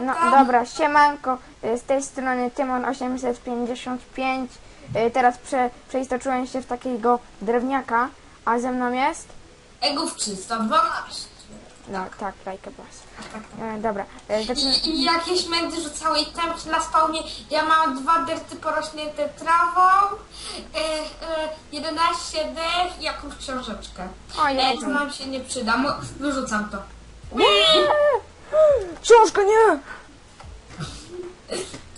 No dobra, siemanko, y, z tej strony Tymon855. Y, Teraz prze, przeistoczyłem się w takiego drewniaka, a ze mną jest? Egów 312. No tak, Lajka Blas. E, Dobra, e, zaczynamy. I, I jakieś mędy rzucały i tam na spawnie ja mam dwa derty porośnięte trawą, e, e, 11 dech i jakąś książeczkę. O, E, to nam się nie przyda, wyrzucam to. Książka, nie!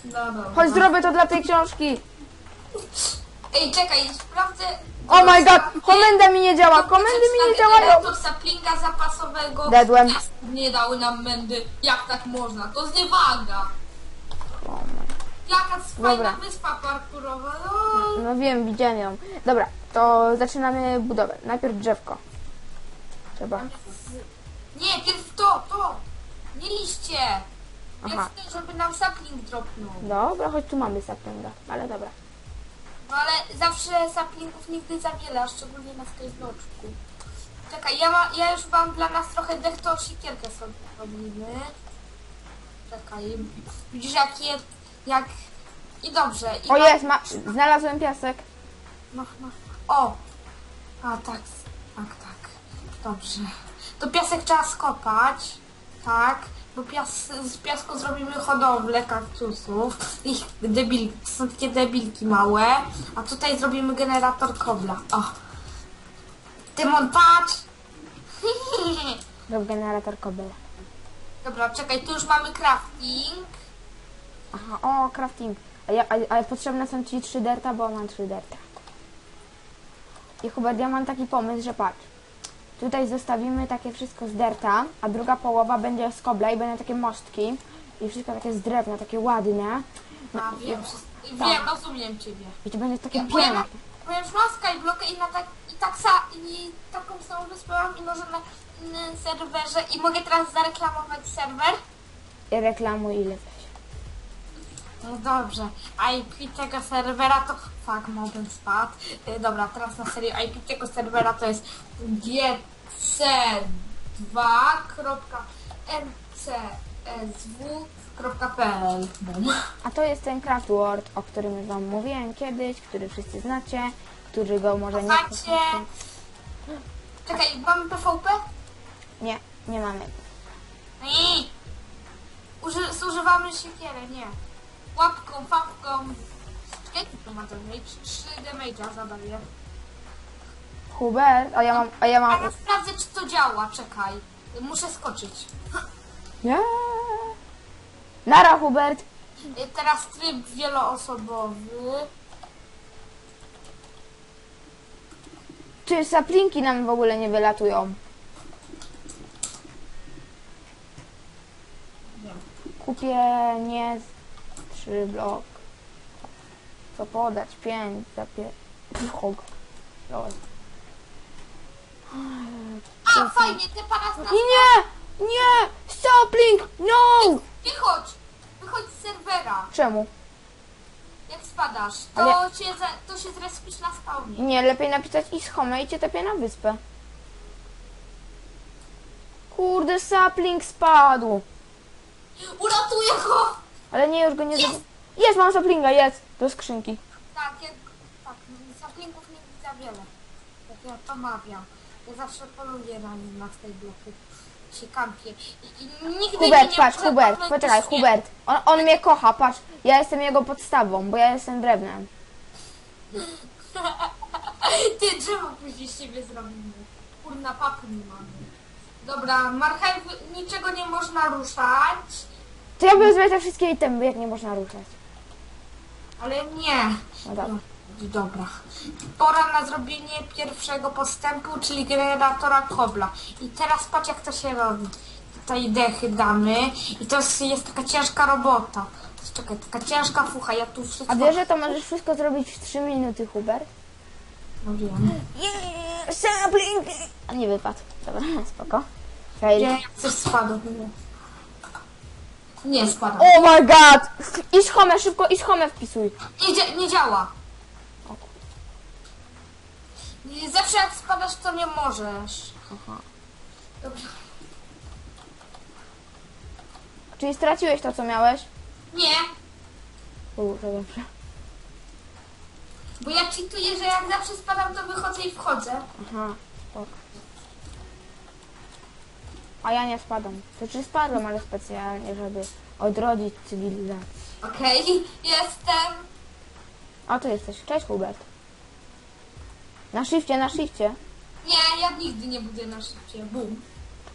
Dobra. Chodź, zrobię to dla tej książki! Ej, czekaj, sprawdzę. Oh my god, komenda mi nie działa, komendy mi nie działają! Saplinga zapasowego. Dedłem. Nie dały nam mędy. Jak tak można? To zniewaga. O Jaka fajna Dobra. wyspa parkurowa. No. No wiem, widziałem ją. Dobra, to zaczynamy budowę. Najpierw drzewko. Trzeba. Nie, pierw to, to. Nie liście. Ja Aha. chcę, żeby nam sapling dropnął. Dobra, choć tu mamy saplinga, ale dobra. No ale zawsze saplingów nigdy za wiele, a szczególnie na skajbloczku. Czekaj, ja, ma, ja już mam dla nas trochę dech, to sikierkę sobie robimy. Czekaj, widzisz jakie, jak... I dobrze. I O mam- jest, ma... znalazłem piasek. No, no. O! A tak, tak, tak. Dobrze. To piasek trzeba skopać. Tak. Bo pias, z piasku zrobimy hodowlę kaktusów. Ich debil, są takie debilki małe. A tutaj zrobimy generator kobla. O! Tymon, patrz! Rób generator kobel. Dobra, czekaj, tu już mamy crafting. Aha, o, crafting. A ja, a, ale potrzebne są ci 3 derta, bo mam 3 derta. I Hubert, ja mam taki pomysł, że patrz. Tutaj zostawimy takie wszystko z derta, a druga połowa będzie z kobla i będą takie mostki. I wszystko takie z drewna, takie ładne. No, A, wiem, i, tak. rozumiem ciebie. I to będzie takie ja piękne. Powiem maska i blokę i na tak, i tak sa, i taką samą wyspę mam i może na innym serwerze i mogę teraz zareklamować serwer. I reklamuj ile weź. No dobrze, IP tego serwera to... Fuck, mobem spadł. Y, dobra, teraz na serio, IP tego serwera to jest G mc2.mcsw.pl A to jest ten Craftword, o którym wam mówiłem kiedyś, który wszyscy znacie, który go może nie... Macie... Czekaj, mamy PvP? Nie, nie mamy. No I Uży, zużywamy siekierę, nie. Łapką, papką. Czekaj, to ma to 3 damage'a. Hubert, a ja mam, a ja mam... ja sprawdzę, czy to działa, czekaj. Muszę skoczyć. Nie. Nara Hubert. Y, Teraz tryb wieloosobowy. Czy saplinki nam w ogóle nie wylatują? Kupię nie trzy blok. Co podać? Pięć, za pie... Hog. Lol. A, fajnie, ty pana nas... Nie! Nie! Sapling! No! Wychodź! Wychodź z serwera. Czemu? Jak spadasz, to, Ale- cię za, to się zrespisz na spawnie. Nie, lepiej napisać i schome i cię tepię na wyspę. Kurde, sapling spadł. Uratuję go! Ale nie, już go nie... Jest! Jest, mam saplinga, jest! Do skrzynki. Tak, jak, tak, saplinków nie za wiele. Jak ja to mawiam. Ja zawsze poluję na nim na tej bloku. Się. I, i nigdy Hubert, nie patrz, Hubert, cofnąć poczekaj. Hubert. On, on mnie kocha, patrz. Ja jestem jego podstawą, bo ja jestem drewnem. Ty drzewo później z siebie zrobimy. Kurna papy nie mamy. Dobra, marchew niczego nie można ruszać. To ja wezmę te wszystkie itemy, jak nie można ruszać. Ale nie. No dobra. Dobra. Pora na zrobienie pierwszego postępu, czyli generatora kobla. I teraz patrz jak to się robi. Tutaj dechy damy i to jest, jest taka ciężka robota. Czekaj, taka ciężka fucha, ja tu wszystko... A wiesz, że to możesz wszystko zrobić w 3 minuty, Hubert? No wiem. Yeah, sapling! A nie wypadł. Dobra, spoko. Czekaj. Nie, coś spadło. Nie, spada. Oh my god! Idź home, szybko, idź home wpisuj. Nie, nie działa. Zawsze jak spadasz, to nie możesz. Aha. Dobrze. Czyli straciłeś to, co miałeś? Nie, Dobrze, dobrze. bo ja czytuję, że jak zawsze spadam, to wychodzę i wchodzę. Aha, spoko. A ja nie spadam. To czy spadłem, ale specjalnie, żeby odrodzić cywilizację. Okej, jestem. A tu jesteś. Cześć, Hubert. Na shifcie, na shifcie. Nie, ja nigdy nie buduję na szybcie. Bum.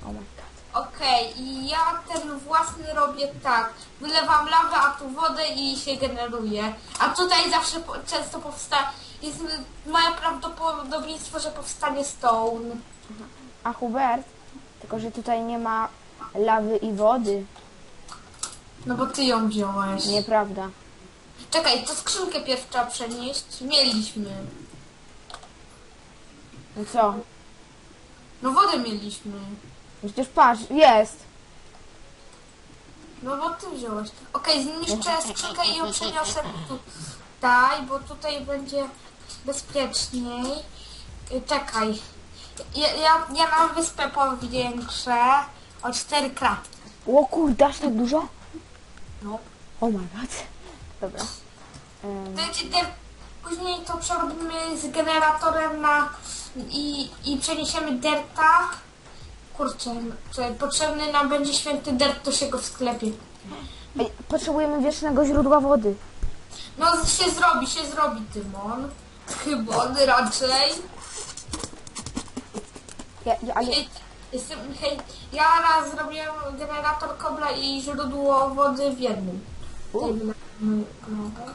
Oh my god. Okej, i ja ten własny robię tak. Wylewam lawę, a tu wodę i się generuje. A tutaj zawsze po, często powstaje. Jest małe prawdopodobieństwo, że powstanie stone. A Hubert? Tylko, że tutaj nie ma lawy i wody. No bo ty ją wziąłeś. Nieprawda. Czekaj, to skrzynkę pierw trzeba przenieść. Mieliśmy. No co? No wodę mieliśmy. Przecież patrz, jest. No bo ty wziąłeś. Okej, zniszczę skrzynkę i ją przeniosę tutaj, bo tutaj będzie bezpieczniej. Y, Czekaj. Ja, ja, ja mam wyspę powiększę o 4 kratki. O kurde, aż tak dużo? No. Oh my god. Dobra. Ym, Będzie der... Później to przerobimy z generatorem na i, i przeniesiemy derta. Kurczę, potrzebny nam będzie święty dert, to się go w sklepie. ej, potrzebujemy wiecznego źródła wody. No się zrobi, się zrobi Tymon. Chyba raczej. Ja, ja, ale Hej, Jestem, hej, ja raz zrobiłem generator kobla i źródło wody w jednym. U. Nogę.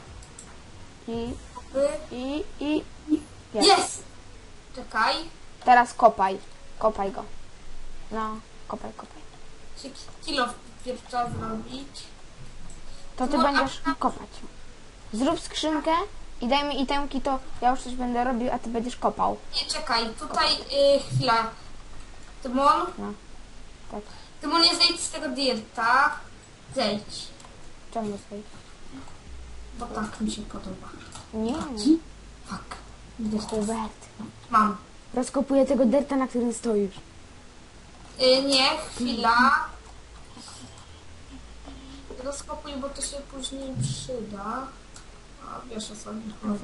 i, i, i... Jest. Jest! Czekaj. Teraz kopaj. Kopaj go. No, kopaj, kopaj. Się kilo wpierw trzeba zrobić. To ty No, a- będziesz kopać. Zrób skrzynkę i daj mi itemki, to ja już coś będę robił, a ty będziesz kopał. Nie, czekaj, tutaj y, chwila. Tymon, Tak. Tymon nie zejdź z tego dirta. Zejdź, Czemu stoi? bo tak mi się podoba. Nie, Fuck. Dirt. Hubert. Mam. Rozkopuję tego derta, na którym stoisz. Y, nie, chwila. Rozkopuj, bo to się później przyda. A wiesz o co mi chodzi.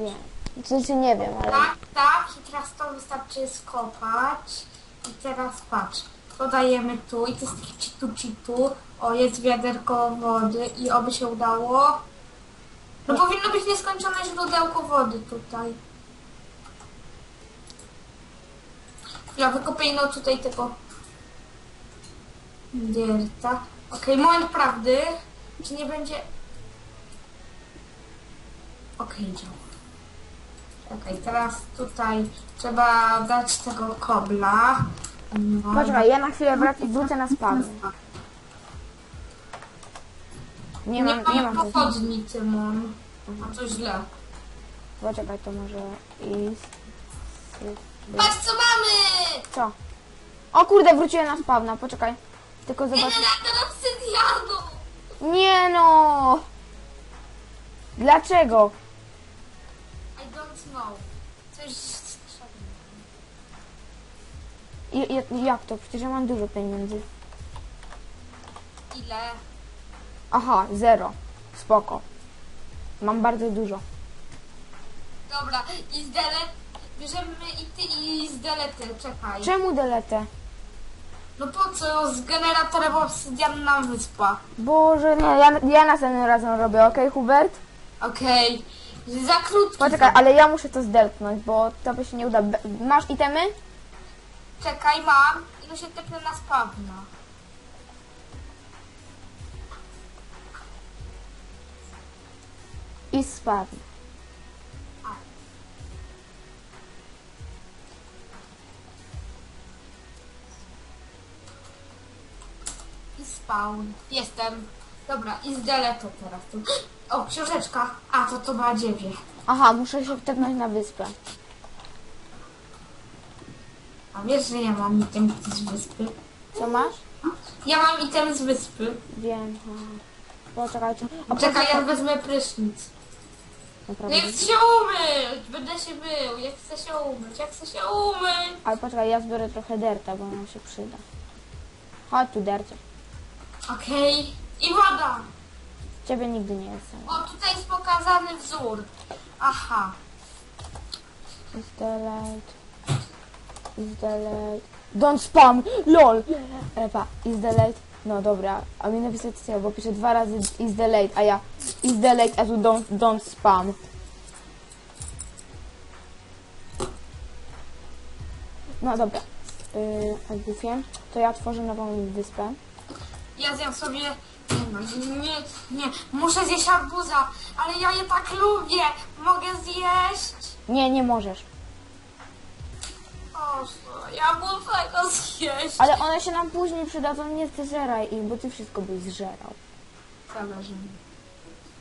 Wiem. Znaczy nie wiem, ale... Tak, tak. I teraz to wystarczy skopać. I teraz patrz. Dodajemy tu i to jest taki citu citu. O, jest wiaderko wody i oby się udało. No powinno być nieskończone źródełko wody tutaj. Ja wykopię tutaj tego dierta. Okej, moment prawdy. Czy nie będzie... Okej, działa. Okej, teraz tutaj trzeba dać tego kobla. No. Poczekaj, ja na chwilę wracam, wrócę na spawn. Nie nie, mam, nie mamy mam. pochodni, Tymon. A to źle. Poczekaj, to może i... Patrz co mamy! Co? O kurde, wróciłem na spawna, poczekaj. Tylko zobacz. Generator obsydianu! Nie no! Dlaczego? I don't know. Coś... I, i, jak to? Przecież ja mam dużo pieniędzy. Ile? Aha, zero. Spoko. Mam bardzo dużo. Dobra, i z delet... Bierzemy i ty i z delety, czekaj. Czemu deletę? No po co z generatorem obsydian na wyspa? Boże, nie, ja, ja następnym razem robię, okej, Hubert? Okej. Za krótki. Poczekaj, ale ja muszę to zdelpnąć, bo to by się nie uda. Be- Masz itemy? Czekaj, mam. I no się tepnę na spawna. I spadł. Spawn. Jestem. Dobra, i z deletu teraz. Tu. O, książeczka. A, to to badziewie. Aha, muszę się wtepnąć na wyspę. A wiesz, że ja mam item z wyspy? Co masz? Ja mam item z wyspy. Wiem. Poczekajcie. O, Czekaj, ja wezmę prysznic. Naprawdę. Nie chcę się umyć! Będę się mył. Ja chcę się umyć. Ja chcę się umyć. Ale poczekaj, ja zbiorę trochę derta, bo nam się przyda. Chodź tu, dercie. Okej. I woda. Ciebie nigdy nie jest. O, tutaj jest pokazany wzór. Aha. Is the light. Is the light. Don't spam! LOL! Epa, is the light. No dobra, a mi napisać co, bo pisze dwa razy is the late, a ja is the late, a tu don't, don't spam. No dobra, yy, Agufie, to ja tworzę nową wyspę. Ja zjem sobie... Nie, nie, nie, muszę zjeść arbuza, ale ja je tak lubię. Mogę zjeść? Nie, nie możesz. O, ja muszę go zjeść. Ale one się nam później przydadzą, nie zżeraj ich, bo ty wszystko byś zżerał. Zależy mi.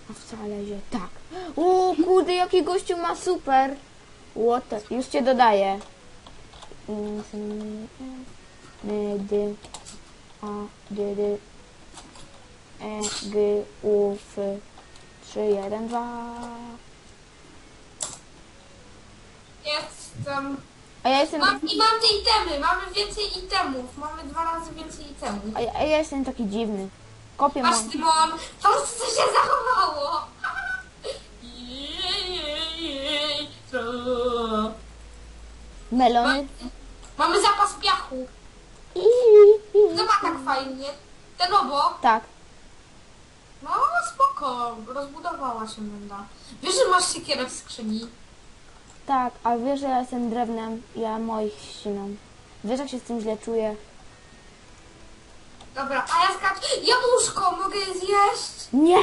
A wcale, że tak. O kurde, jaki gościu ma super. What the... Już cię dodaję. D, A, D, D, E, G, U, F, 3, 1, 2. Jestem... A ja jestem, Mam, I mam te itemy, mamy więcej itemów. Mamy dwa razy więcej itemów. a ja, a ja jestem taki dziwny. Kopię Masz mam. Tymon, to co się zachowało. Melony. Mamy zapas piachu. No ma tak fajnie. Ten obok, Tak. no spoko, rozbudowała się będa. Wiesz, że masz siekierę w skrzyni? Tak, a wiesz, że ja jestem drewnem, ja moich ścinam. Wiesz, jak się z tym źle czuję? Dobra, a ja skacz... Jabłuszko, mogę je zjeść? Nie!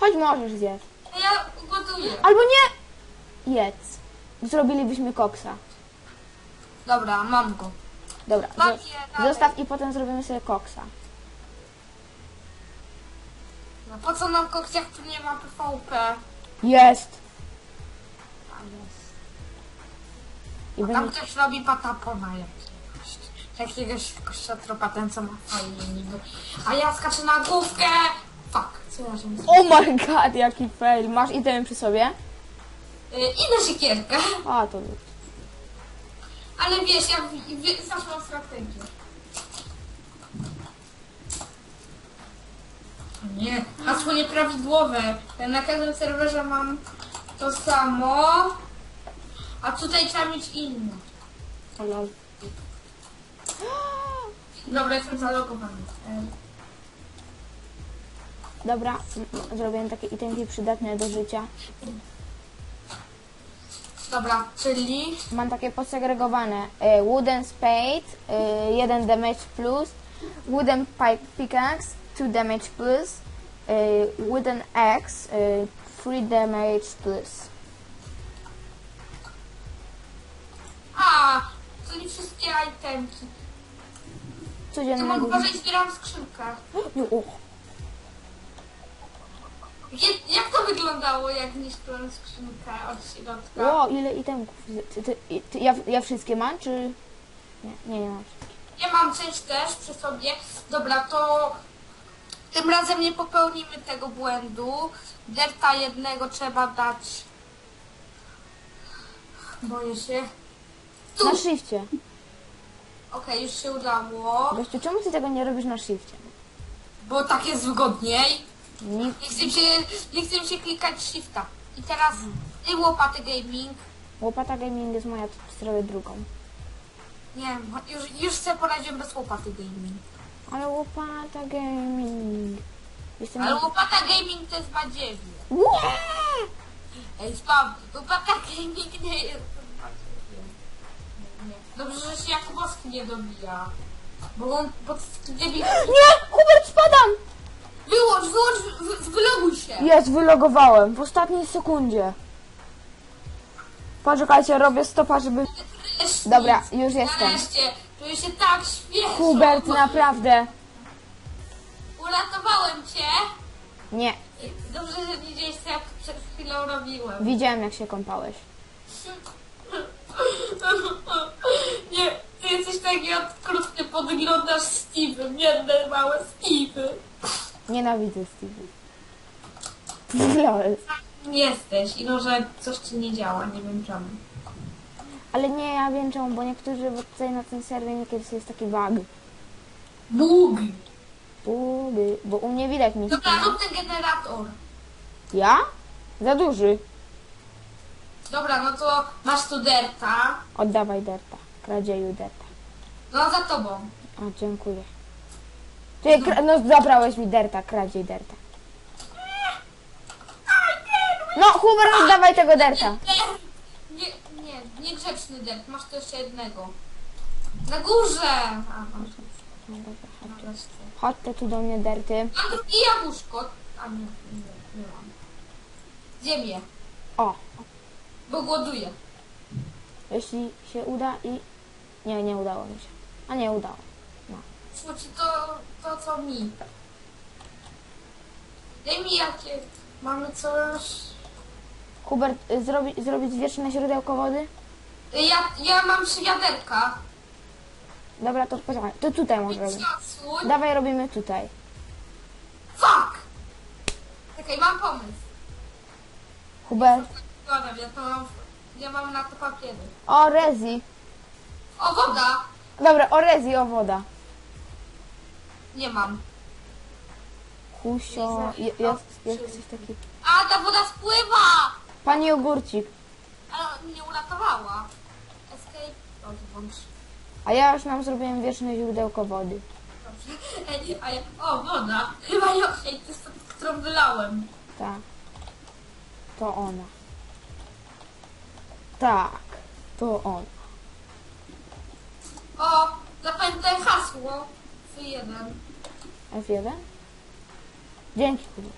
Chodź możesz zjeść. Ja gotuję. Albo nie! Jedz. Zrobilibyśmy koksa. Dobra, mam go. Dobra, zo- zostaw i potem zrobimy sobie koksa. No, po co nam koks, jak tu nie ma PvP? Jest! A jest. I Tam będzie... ktoś robi patapona jakiegoś. Jakiegoś kościotropa, ten co ma fajnie niby. A ja skaczę na główkę! Fuck, co ja się Oh my god, jaki fail. Masz itemy przy sobie? y, Idę siekierkę. A, to. Ale wiesz, ja wi- wi- zawsze mam strategię. Nie, hasło nieprawidłowe. Ja na każdym serwerze mam to samo. A tutaj trzeba mieć inne. Dobra, jestem zalogowany. Dobra, m- zrobiłem takie itemki przydatne do życia. Dobra, czyli... Mam takie posegregowane. E, wooden spade, e, 1 damage plus. Wooden pipe pickaxe, 2 damage plus. E, wooden axe, e, 3 damage plus. A, czyli wszystkie itemki. To Codziennego... mam uważać, zbieram skrzynkę. Nie, o, Jak to wyglądało, jak niszczyłem skrzynkę od środka? o, ile itemków. Ty, ty, ty, ja, ja wszystkie mam, czy... Nie, nie, nie mam. Ja mam część też przy sobie. Dobra, to tym razem nie popełnimy tego błędu. Derta jednego trzeba dać. Boję się. Tu! Na Okej, shifcie. już się udało. Gościu, czemu ty tego nie robisz na shifcie? Bo tak jest wygodniej. Nie chcę się, nie chcę się klikać shifta. I teraz ty łopaty gaming. Łopata gaming jest moja, to zrobię drugą. Nie, już, już sobie poradziłem bez łopaty gaming. Ale łopata gaming. Jestem... Ale łopata gaming to jest badziewie. Nie! Ej, spam, łopata gaming nie jest. Dobrze, że się Jakubowski nie dobija. Bo on pod debil... Nie! Hubert, spadam! Wyłącz, wyłącz, wy, wyloguj się! Jest, wylogowałem w ostatniej sekundzie. Poczekajcie, robię stopa, żeby... Dobra, już jestem. Nareszcie, czuję się tak świeżo. Hubert, naprawdę. Uratowałem cię. Nie, Dobrze, że nie dzieje co ja przed chwilą robiłem. widziałem jak się kąpałeś. Nie, ty jesteś taki okrutny, podglądasz Steve'em, jedne małe Steve'y. Nienawidzę Stevie. Lol. Jesteś, i że coś ci nie działa, nie wiem czemu. Ale nie, ja wiem czemu, bo niektórzy, bo tutaj na tym serwie niekiedy jest taki bug. Tu, by, bo u mnie widać mi Dobra, rób ten generator. Ja? Za duży. Dobra, no to masz tu derta. Oddawaj derta. Kradzieju derta. No za tobą. A, dziękuję. Ty, kra- no zabrałeś mi derta, kradziej derta. No, Hubert, oddawaj tego derta. Nie, nie, niegrzeczny dert. Masz tu jeszcze jednego. Na górze! A, masz. Dobra, chodź. Na resztę. Chodźcie tu do mnie derty. Mam drugie jabłuszko. A nie, nie, nie mam. Zjem je, O, bo głoduję. jeśli się uda i... Nie, nie udało mi się. A nie, udało. No. Szło ci to, to co mi. Daj mi jakie. Mamy coś. Hubert, y, zrobi, zrobić wieczne źródełko wody? Ja, ja mam trzy wiaderka. Dobra, to poczekaj. To tutaj może Więc odsłuń. Dawaj, robimy tutaj. Fuck! Czekaj, mam pomysł. Hubert. Składam, ja to mam, ja mam na to papiery. O, Rezi. O, woda! Dobra, o Rezi, o woda. Nie mam. Husio, je- jest, jest coś taki. A, ta woda spływa! Pani ogórcik. Ale mnie uratowała. Escape. O, to włącz. A ja już nam zrobiłem wieczne źródełko wody. Dobrze. Ej, a ja, o, woda. Chyba ja, ej, to jest ta, którą wylałem. Tak. To ona. Tak. To ona. O, zapamiętaj hasło. F1. F1? Dzięki, Hubert.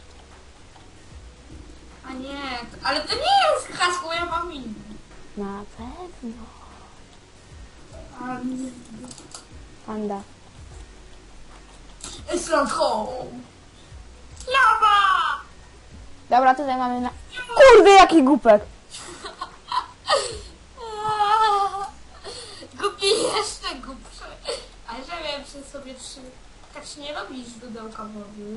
A nie, ale to nie jest hasło, ja mam inne. Na pewno. A nie. Panda. It's not home. Lawa! Dobra, tutaj mamy na... Kurde, jaki głupek! Głupi jeszcze głupszy. Ale że miałem przy sobie trzy. Tak się nie robi źródełka wody.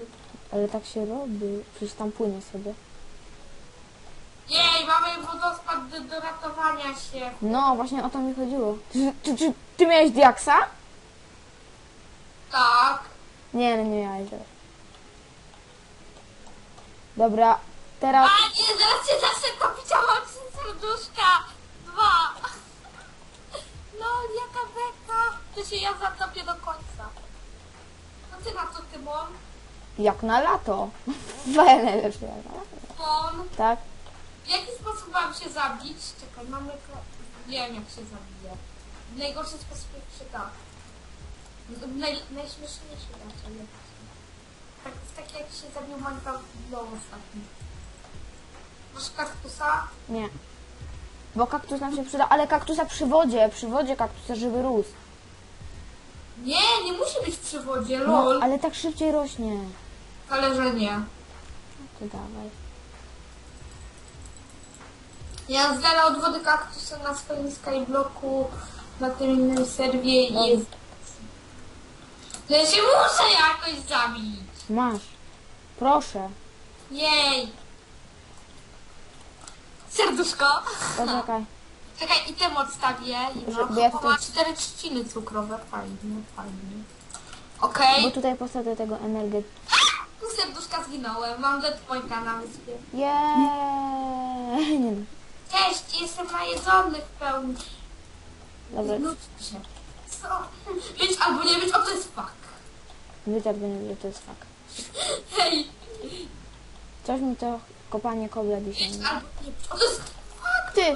Ale tak się robi. Przecież tam płynie sobie. Jej, mamy wodospad do, do ratowania się. No, właśnie o to mi chodziło. Ty, ty, ty, ty miałeś diaksa? Tak. Nie, no nie miałeś. Dobra. Dobra, teraz... A nie, zaraz cię zacznę mam trzy serduszka. Dwa. No, jaka beka. To się ja zatopię do końca. No ty na to, Tymon? Jak na lato. Na lato. Tymon. Tak? W jaki sposób mam się zabić? Czekaj, mamy... ko- Wiem, jak się zabije. W najgorszy sposób, jak się da. W naj, najśmieszniejszy raczej. Tak, w taki jak się zabił Minecraft Blow ostatni. Masz kaktusa? Nie. Bo kaktus nam się przyda, ale kaktusa przy wodzie, przy wodzie kaktusa, żeby rósł. Nie, nie musi być przy wodzie, No, lol. ale tak szybciej rośnie. Ale że nie. To dawaj. Ja zdarę od wody kaktusa na swoim skyblocku, na tym innym serwie i No. jest... No ja się muszę jakoś zabić. Masz. Proszę. Jej! Serduszko. Poczekaj. Czekaj, i tym odstawię. I Że- no, ja bo tutaj- ma cztery trzciny cukrowe. Fajnie, fajnie. Okej. Bo tutaj posadzę tego energię. Tu serduszka zginąłem. Mam dead pointa na wyspie. Jeee. Nie no. Cześć, jestem najedzony w pełni. Dobra, No się. Co? Być albo nie być, o to jest fuck. wyciąg będzie, to jest fakt. Hej, Coś mi to kopanie kobla dzisiaj. być nie- albo nie być, o to jest fuck. Ty!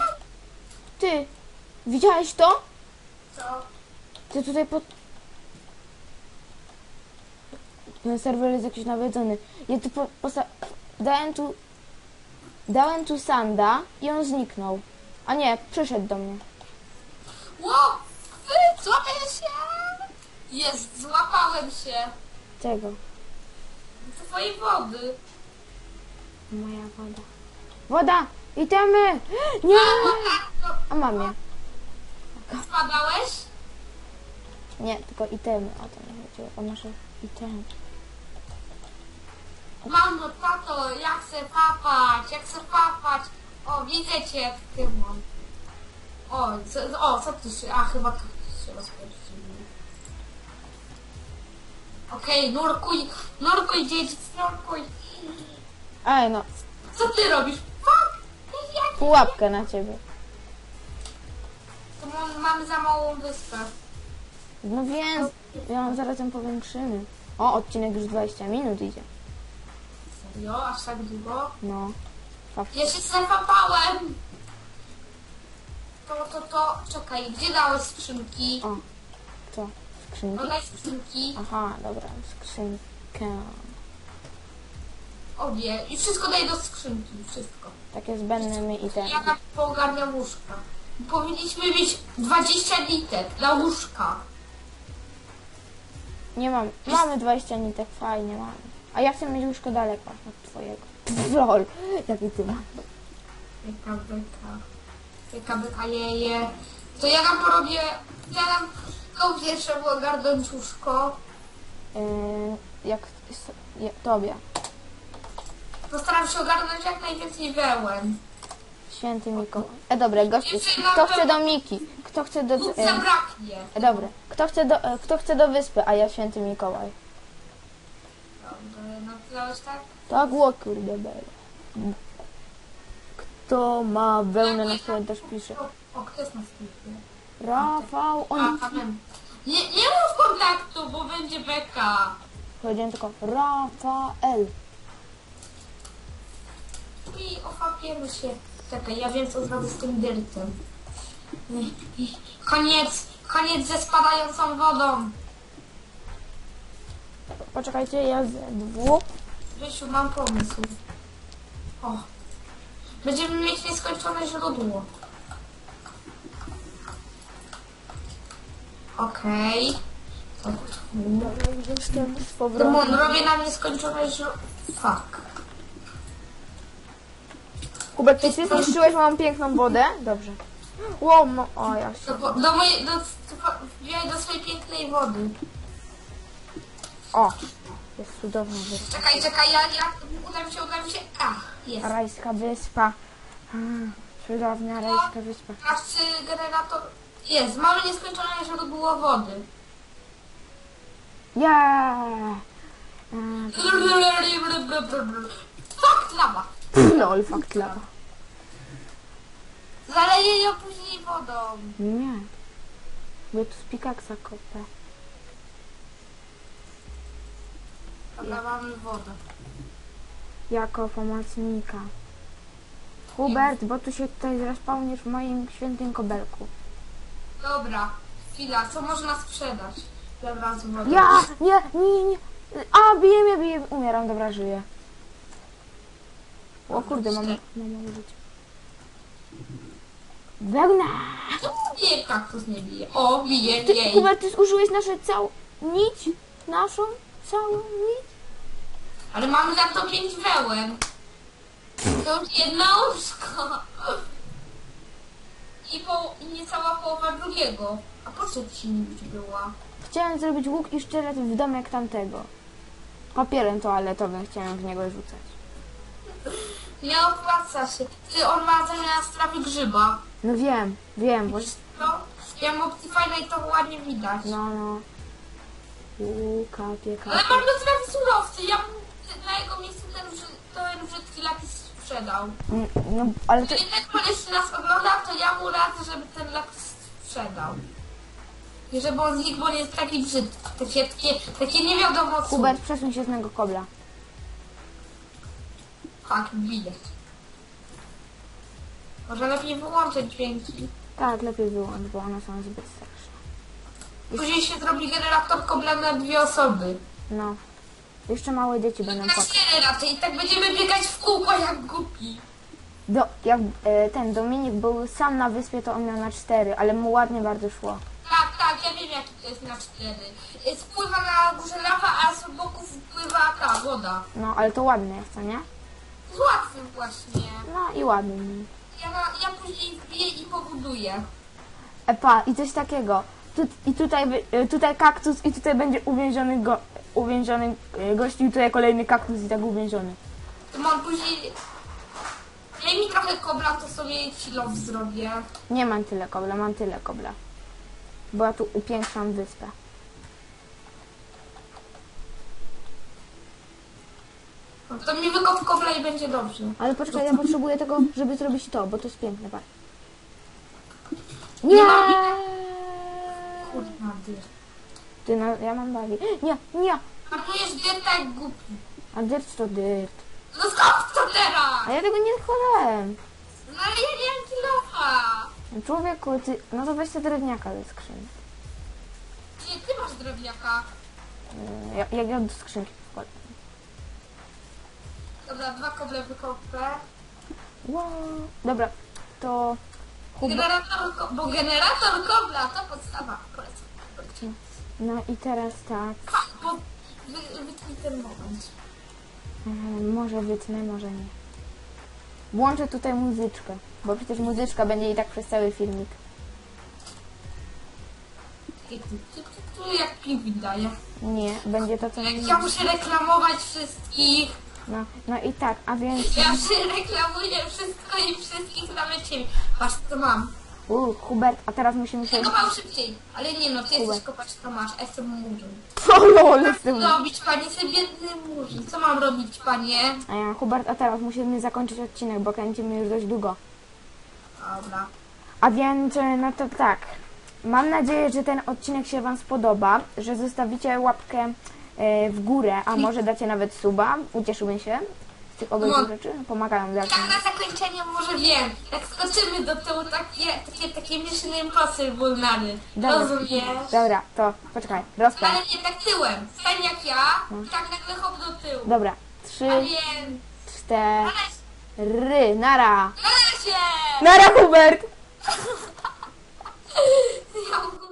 Ty! Widziałeś to? Co? Ty tutaj pod... Ten serwer jest jakiś nawiedzony. Ja tu po, posta... Dałem tu... Dałem tu sanda i on zniknął. A nie, przyszedł do mnie. Ło! Wy, złapę się! Jest, złapałem się. Czego? Twojej wody. Moja woda. Woda! Itemy! Nie! A, mam je. spadałeś? Nie, tylko itemy. O to mi chodziło. O nasze itemy. Mamo, tato, ja chcę papać, ja chcę papać. O, widzę cię, Tymon. O, co, o, co tu się, a chyba tu się rozpędził. Okej, nurkuj, nurkuj dzieci, nurkuj. Ej no, Co ty robisz? Pułapkę na ciebie. To mam- mamy za małą wyspę. No więc, ja mam zaraz ją powiększymy. O, odcinek już 20 minut idzie. Serio? Aż tak długo? No. Fakt. Ja się zafapałem! To, to, to, czekaj, gdzie dałeś skrzynki? O, co? Skrzynki? No daj skrzynki. Aha, dobra, skrzynkę. O nie, i wszystko daj do skrzynki, wszystko. Takie zbędne mi i te. Ja na poogarniam łóżka. Powinniśmy mieć 20 litek na łóżka. Nie mam. Mamy 20 nitek, fajnie mamy. A ja chcę mieć łóżko daleko od twojego. Pff, Lol, jaki ty masz. Jaka beka. Jaka beka jeje. To ja nam porobię, ja nam to pierwsze było ogarnąć łóżko. Yy, jak tobie. Postaram się ogarnąć jak najwięcej wełen. Święty Mikołaj. E dobra, goście. Kto chce do Miki? Kto chce do. Nic E, zabraknie. e, dobra. Kto chce do, e, kto chce do wyspy, a ja święty Mikołaj. Dobrze, napisałeś tak? Tak, o kurde bele. Kto ma wełnę na też pisze. O, kto jest na sklepie? Rafał, on... A, wiem. Nie, nie mów kontaktu, bo będzie beka. Powiedziałem tylko Rafael. I ofapiemy się. Czekaj, ja wiem co zrobię z tym dyrtem. Koniec, koniec ze spadającą wodą. Poczekajcie, ja z dwóch. Rysiu, mam pomysł. O. Będziemy mieć nieskończone źródło. Okej. Okay. Demon, robię nam nieskończone źródło. Fuck. Kubek, czy ty zniszczyłeś moją piękną wodę? Dobrze. Ło, mo... o ja się... Do, do mojej, do, wbijaj do swojej pięknej wody. O! Jest cudowna wyspa. Czekaj, czekaj, ja, ja, uda mi się, uda mi się. Ach, jest. Rajska wyspa. A, cudowna rajska wyspa. Nasz y, generator jest. Mamy nieskończone źródło wody. Ja. Fakt lawa. Lol, fakt lava. Zaleję ją później wodą. Nie. Bo ja tu z pikaksa kopę. Dobra, mamy wodę. Jako pomocnika. Hubert, bo tu się tutaj zrespawnisz w moim świętym kobelku. Dobra, chwila, co można sprzedać? Razu wodę. Ja! Nie, nie, nie. A, bije mnie, bije. Umieram, dobra, żyję. O kurde, mam, mam życia. Wełna! Bije kaktus nie bije? O, bije, Ty, jej. Hubert, ty zużyłeś nasze całą nić? Naszą całą nić? Ale mamy za to pięć wełen. To już jedno łóżko. I, po, I niecała połowa drugiego. A po co ci nić była? Chciałem zrobić łuk i sztylet w domek tamtego. Papierem toaletowym chciałem w niego rzucać. Nie opłaca się. Ty, on ma zamiast trawy grzyba. No wiem, wiem, bo... No, ja mam Optifine'a i to ładnie widać. No, no. Łuka, pieka. Ale mam trawy surowcy. Ja bym na jego miejscu ten, ten brzydki lapis sprzedał. Mm, No, ale to... Jeżeli ten koleś nas ogląda, to ja mu radzę, żeby ten lapis sprzedał. I żeby on znikł, bo on jest taki brzydki. Takie, takie, takie nie wiadomo co. Hubert, przesuń się z tego kobla. Tak, bije. Może lepiej wyłączyć dźwięki. Tak, lepiej wyłącz, bo one są zbyt straszne. Później się zrobi generator kobla na dwie osoby. No. Jeszcze małe dzieci będą Na płakać. raczej. I tak będziemy biegać w kółko jak głupi. Do, jak e, ten Dominik był sam na wyspie, to on miał na cztery, ale mu ładnie bardzo szło. Tak, tak, ja wiem jaki to jest na cztery. Y, Spływa na górze lawa, a z boków wpływa ta woda. No, ale to ładne jest, co nie? Z łatwym właśnie. No i ładny. Ja, na, ja później wbiję i pobuduję. Epa, i coś takiego. Tu, I tutaj, wy- e, tutaj kaktus i tutaj będzie uwięziony, go, uwięziony e, gość i tutaj kolejny kaktus i tak uwięziony. To mam później... Daj mi trochę kobla, to sobie kilof zrobię. Nie mam tyle kobla, mam tyle kobla. Bo ja tu upiększam wyspę. No to mi wykop kobla i będzie dobrze. Ale poczekaj, ja potrzebuję tego, żeby zrobić to, bo to jest piękne, patrz. Nie Nie! mam Kurna, dyr. Ty, no, ja mam bagi. Nie, nie! Marnujesz dyrta jak głupi. A dirt to dirt. No skąd to teraz? A ja tego nie składałem. No ale ja nie mam kilofa. Człowieku, ty... No to weź te drewniaka ze skrzyni. Nie, ty masz drewniaka. Ja, jak ja do skrzynki. Dobra, dwa koble wykopę. Wow. Dobra, to... Huba... Generator, ko- bo generator kobla to podstawa. Polecam. No i teraz tak. Ha, bo wy, wytnij ten moment. Yy, Może wytnę, może nie. Włączę tutaj muzyczkę, bo przecież muzyczka będzie i tak przez cały filmik. Ty, ty, ty, ty, ty, jak piwik daje. Nie, będzie to co ja muszę reklamować wszystkich. No, no i tak, a więc... Ja reklamuję wszystko i wszystkich nawet ciebie. Patrz, co mam. U, Hubert, a teraz musimy się... Mam szybciej. Ale nie no, ty jesteś Hubert. kopacz, to masz. Ja jestem murzyn. O lol, tym. Co robić, panie? Jestem biedny murzyn. Co mam robić, panie? A ja, Hubert, a teraz musimy zakończyć odcinek, bo kręcimy już dość długo. Dobra. A więc, e, no to tak. Mam nadzieję, że ten odcinek się Wam spodoba, że zostawicie łapkę w górę, a może dacie nawet suba. Ucieszymy się z tych obydwu No. rzeczy. Pomagają dalszym. Tak na zakończenie może wiem. Jak skoczymy do tyłu, takie, takie, takie Impossible nady. Dobra. Rozumiesz? Dobra, to poczekaj, rozpędź. Ale nie tak tyłem. Stań jak ja i tak nagle hop do tyłu. Dobra, trzy, więc... cztery, nara. Na razie! Nara, Hubert!